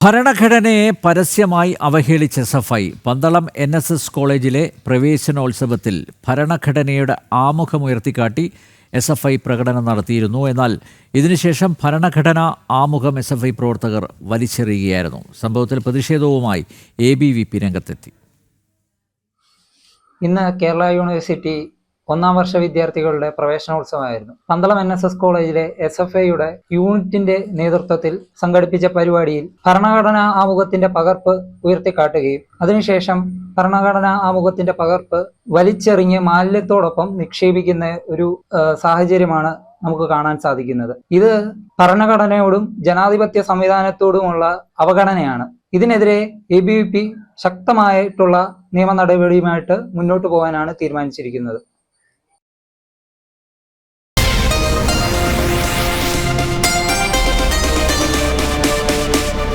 ഭരണഘടനയെ പരസ്യമായി അവഹേളിച്ച S Pandalam N S S കോളേജിലെ പ്രവേശനോത്സവത്തിൽ ഭരണഘടനയുടെ ആമുഖമുയർത്തിക്കാട്ടി എസ് എഫ് ഐ പ്രകടനം നടത്തിയിരുന്നു. എന്നാൽ ഇതിനുശേഷം ഭരണഘടനാ ആമുഖം എസ് എഫ് ഐ പ്രവർത്തകർ വലിച്ചെറിയുകയായിരുന്നു. സംഭവത്തിൽ പ്രതിഷേധവുമായി എ ബി വി പി രംഗത്തെത്തി. ഇന്ന് കേരള യൂണിവേഴ്സിറ്റി ഒന്നാം വർഷ വിദ്യാർത്ഥികളുടെ പ്രവേശനോത്സവമായിരുന്നു. പന്തളം എൻ എസ് എസ് കോളേജിലെ എസ് എഫ് ഐയുടെ യൂണിറ്റിന്റെ നേതൃത്വത്തിൽ സംഘടിപ്പിച്ച പരിപാടിയിൽ ഭരണഘടനാ ആമുഖത്തിന്റെ പകർപ്പ് ഉയർത്തിക്കാട്ടുകയും അതിനുശേഷം ഭരണഘടനാ ആമുഖത്തിന്റെ പകർപ്പ് വലിച്ചെറിഞ്ഞ് മാലിന്യത്തോടൊപ്പം നിക്ഷേപിക്കുന്ന ഒരു സാഹചര്യമാണ് നമുക്ക് കാണാൻ സാധിക്കുന്നത്. ഇത് ഭരണഘടനയോടും ജനാധിപത്യ സംവിധാനത്തോടുമുള്ള അവഗണനയാണ്. ഇതിനെതിരെ എ ബി വി പി ശക്തമായിട്ടുള്ള നിയമ നടപടിയുമായിട്ട് മുന്നോട്ട് പോകാനാണ് തീരുമാനിച്ചിരിക്കുന്നത്.